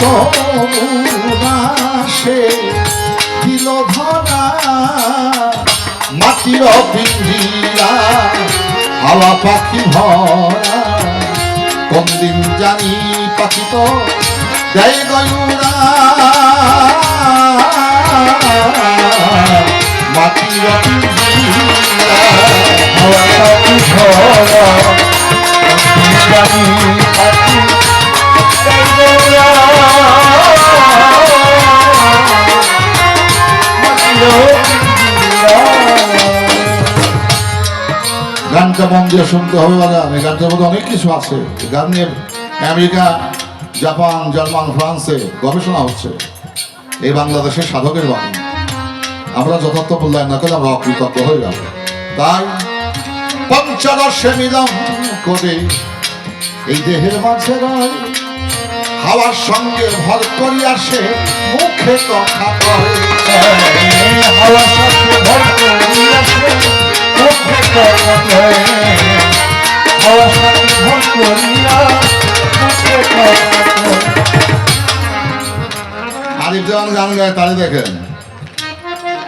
তমুনাশে দিল ধরা, মাটির পিন্ডিরা হালা পাখি ভরা। কোনদিন জানি পাখি তো দেয় গয়ুরা। মাটির পিন্ডি দিয়ে শুনতে হবে বাজান এই গানটার মধ্যে অনেক কিছু আছে। গান নিয়ে আমেরিকা, জাপান, জার্মান, ফ্রান্সে গবেষণা হচ্ছে। এই বাংলাদেশের সাধকের বাণী। আমরা যথার্থ মূল্যায়ন না করলে আমরা অকৃতজ্ঞ হয়ে যাব। তাই পঞ্চদশে মিলন করে এই দেহের মাঝে হাওয়ার সঙ্গে ভর করি আসে মুখে কথা কয়। হাওয়া সাথে ভর করিয়াছে আরিফ গান গায় দেখেন।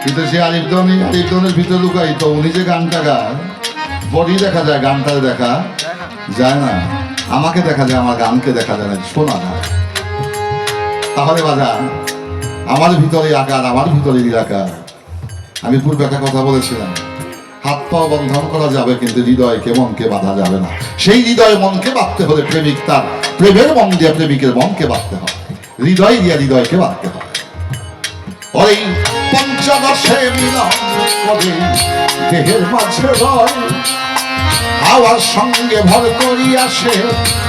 কিন্তু সে ভিতরে লুকাই তো, উনি যে গানটা গায় দেখা যায় দেখা যায় না। আমাকে দেখা যায়, আমার গানকে দেখা যায় না, শোনা যায় তাহলে বাজার আমার ভিতরে আকার, আমার ভিতরে নিরাকার। আমি পূর্বে একটা কথা বলেছিলাম। হাত পা বন্ধন করা যাবে, কিন্তু হৃদয়কে, মনকে বাঁধা যাবে না। সেই হৃদয় মনকে বাঁধতে হলে প্রেমিক তার প্রেমের মন দিয়ে প্রেমিকের মনকে বাঁধতে হবে। হৃদয় দিয়ে হৃদয়কে বাঁধতে হবে। ওই পঞ্চদশে মিলন দেহের মাঝে হাওয়ার সঙ্গে ভর করি আসে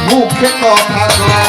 মুখে কথা কয়।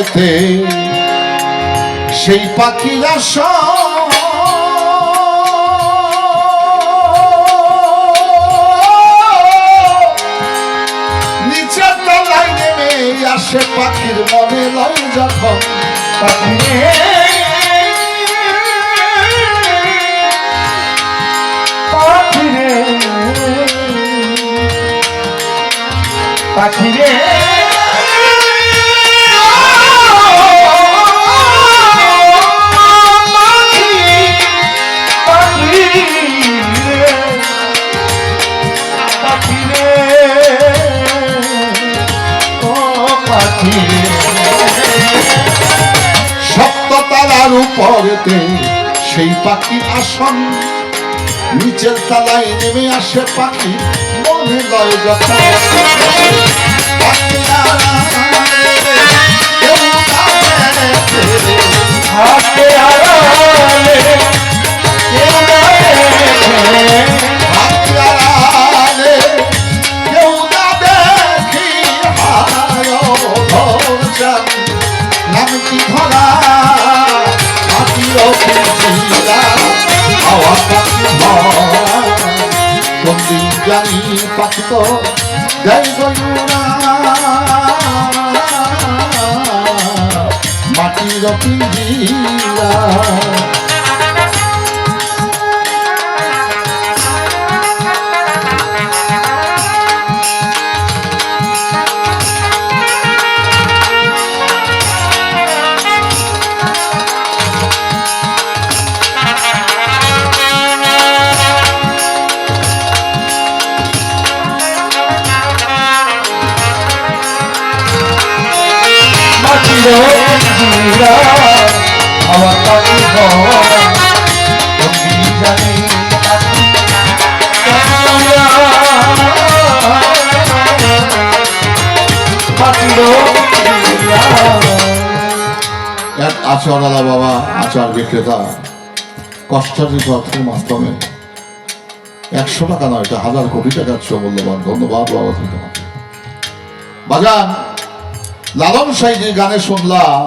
উপরেতে সেই পাখিরা সব আসে পাখির মনে লয় যখন পাখিরে পাখিরে। সেই পাখি আসন নিচের তালায় নেমে আসে পাখি মনে লয় যখন কোনদিন জানি পাখি তো জয় মাটির পিঞ্জিরা আচারওয়ালা বাবা আচার বিক্রেতা। কষ্টার্জিত অর্থের মাধ্যমে। একশো টাকা নয়, এটা হাজার কোটি টাকার চেয়ে মূল্যবান। ধন্যবাদ বাবা তুমি তোমাকে। বাজান, লালন সাইজি গানে শুনলাম,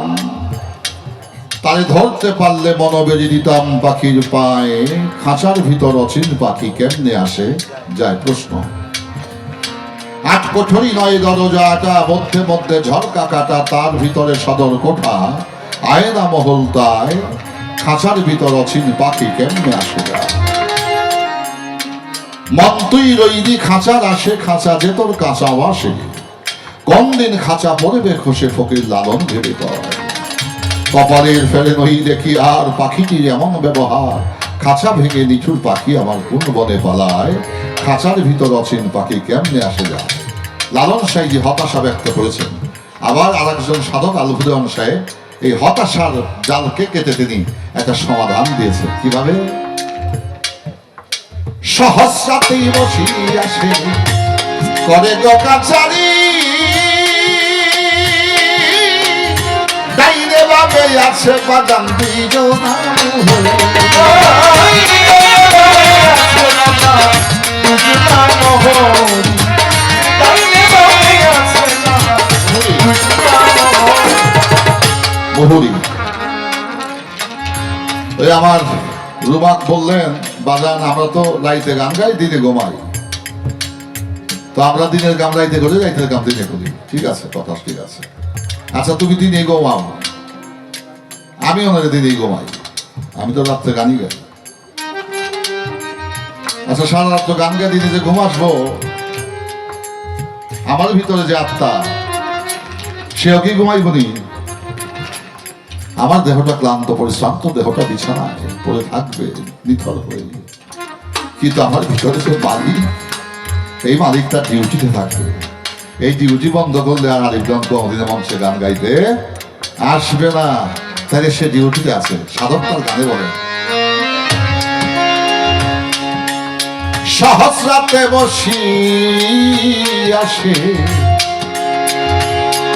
তারে ধরতে পারলে মনোবেরি দিতাম পাখির পায়ে। খাঁচার ভিতর অচিন পাখি কেমনে আসে? যায় প্রশ্ন। আট কোঠরি নয় দরজাটা, মধ্যে মধ্যে ঝরকা কাটা, তার ভিতরে সদর কোঠা। আয়না মহল তাই খাঁচার ভিতর অচিন পাখি কেমনে আসে যায় মন্তুই রইদি খাঁচার আসে খাঁচা যে তোর কাঁচা আসে কম দিন খাঁচা পড়বে খসে ফকির লালন ভেবে কপালের ফেলে নই দেখি আর পাখিটির এমন ব্যবহার। খাঁচা ভেঙে নিচুর পাখি আমার কোন বনে পালায়? খাঁচার ভিতর অচিন পাখি কেমনে আসে যায়? লালন সাহেব হতাশা ব্যক্ত করেছেন। আবার আরেকজন সাধক আলহুদন সাহেব এই হতাশার জালকে কেটে তিনি একটা সমাধান দিয়েছে কীভাবে? সহস্রাতেই বসি আসে, করে গোকাচারি ডাইনে বামে আছে বাদাম দুইজন। বহুরি ওই আমার রুমাক বললেন, বাজান, আমরা তো রাইতে গান গাই, দিনে ঘুমাই। তো আমরা দিনের গান রাইতে করি, রাইতের গান দিনে করি। ঠিক আছে, কথা ঠিক আছে। আচ্ছা তুমি দিনে ঘুমাও। আমি ওনারে দিনেই ঘুমাই। আমি তো রাত্রে গানই গাই। আচ্ছা সারা রাত তো গান গাই, দিনে যে ঘুম আসব, আমার ভিতরে যে আত্মা, সেও কি ঘুমাইবনি আমার দেহটা ক্লান্ত পরিশ্রান্ত দেহটা বিছানায় পড়ে থাকবে, নিথর হয়ে। কিন্তু আমার ভিতরে যে মালিক এই মালিকটা ডিউটিতে থাকবে। এই ডিউটি বন্ধ করলে আর আরেকজন কোনদিনে মঞ্চে গান গাইতে আসবে না। তাহলে সে ডিউটিতে আছে, সাধক তার গানে বলে। সহস্রাতে বসি আসে।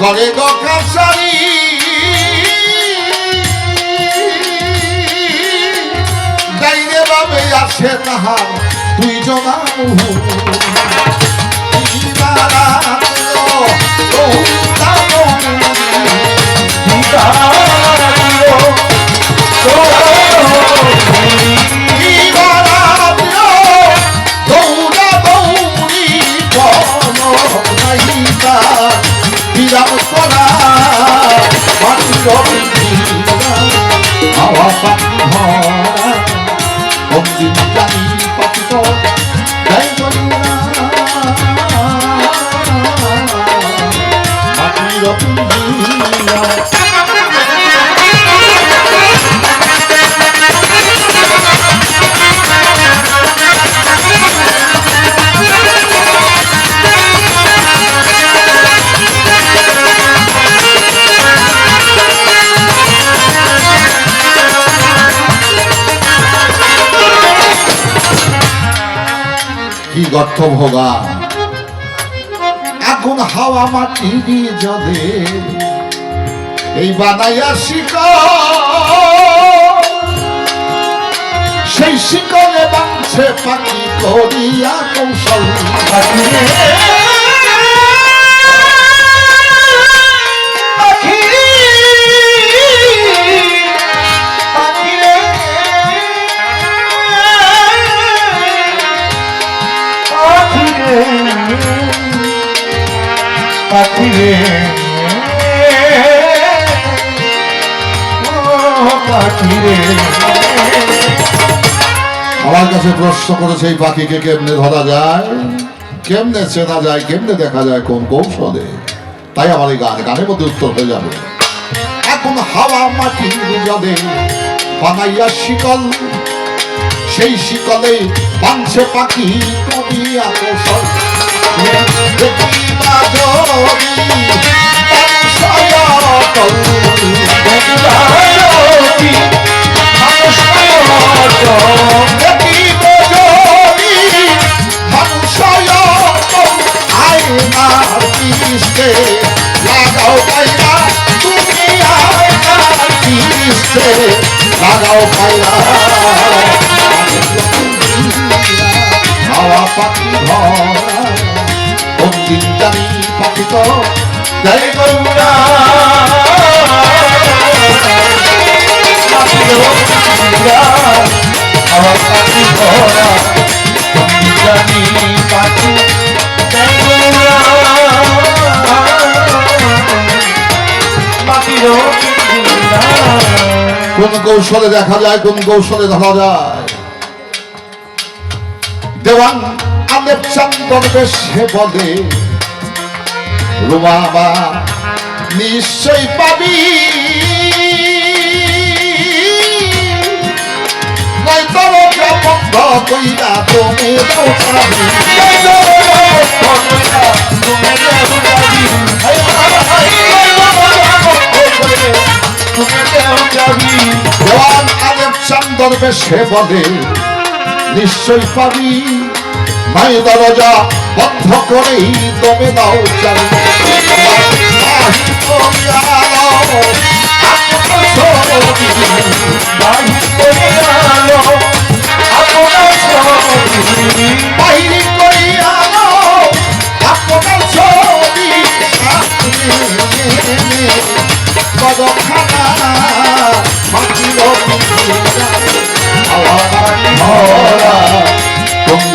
করে গো কাছারি বাবে আসে তাহার দুই জনা মুহু গর্থ ভোগা এখন হাওয়া মাটি দিয়ে জলে এই বানাইয়া শিকড়। সেই শিকলে বাংছে পাখি করিয়া কৌশল। পাখিরে আমার কাছে প্রশ্ন করেছে এই পাখিকে কেমনে ধরা যায়? কেমনে চেনা যায়, কেমনে দেখা যায় কোন কৌশলে? তাই আমার এই গান গানের মধ্যে উত্তর হয়ে যাবে। এখন হাওয়া মাটি জলে বানাইয়া শিকল, সেই শিকলে বাঁধছে পাখি কবিয়া কৌশল হাতে লাগাও পায়রা। হাওয়া পাখি কোনদিন জানি পাখি তো জয় গঙ্গা। আমার পাখি ভরা জানি পাখি কোন কৌশলে দেখা যায়, কোন কৌশলে ধরা যায়? দেওয়ান আলেপ চন্দন বেশে বলে রুমাবা নিশ্চয় পাবি। তুমি নিশ্চয় পাবি মায়ের দরজা বন্ধ করেই তবে দাও চাবি